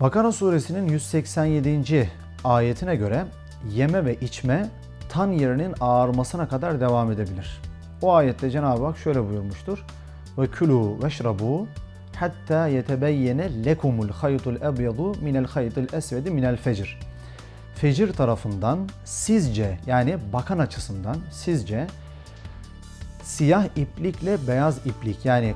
Bakara suresinin 187. ayetine göre yeme ve içme tan yerinin ağarmasına kadar devam edebilir. O ayette Cenab-ı Hak şöyle buyurmuştur. Ve kulu veşrabu hatta yetebeyyene lekumul haytul ebyadu minel haytil esvedi minel fecr. Fecir tarafından sizce yani bakan açısından sizce siyah iplikle beyaz iplik yani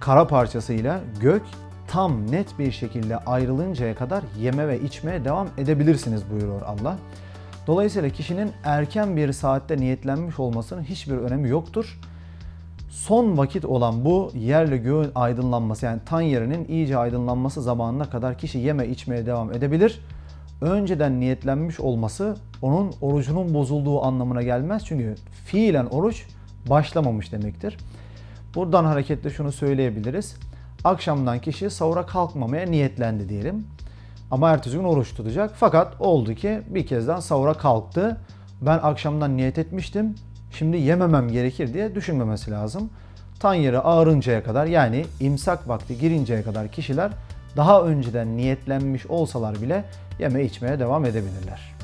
kara parçasıyla gök tam net bir şekilde ayrılıncaya kadar yeme ve içmeye devam edebilirsiniz buyuruyor Allah. Dolayısıyla kişinin erken bir saatte niyetlenmiş olmasının hiçbir önemi yoktur. Son vakit olan bu yerle göğün aydınlanması yani tan yerinin iyice aydınlanması zamanına kadar kişi yeme içmeye devam edebilir. Önceden niyetlenmiş olması onun orucunun bozulduğu anlamına gelmez. Çünkü fiilen oruç başlamamış demektir. Buradan hareketle şunu söyleyebiliriz. Akşamdan kişi sahura kalkmamaya niyetlendi diyelim. Ama ertesi gün oruç tutacak. Fakat oldu ki bir kezden sahura kalktı. Ben akşamdan niyet etmiştim. Şimdi yememem gerekir diye düşünmemesi lazım. Tan yeri ağarıncaya kadar yani imsak vakti girinceye kadar kişiler daha önceden niyetlenmiş olsalar bile yeme içmeye devam edebilirler.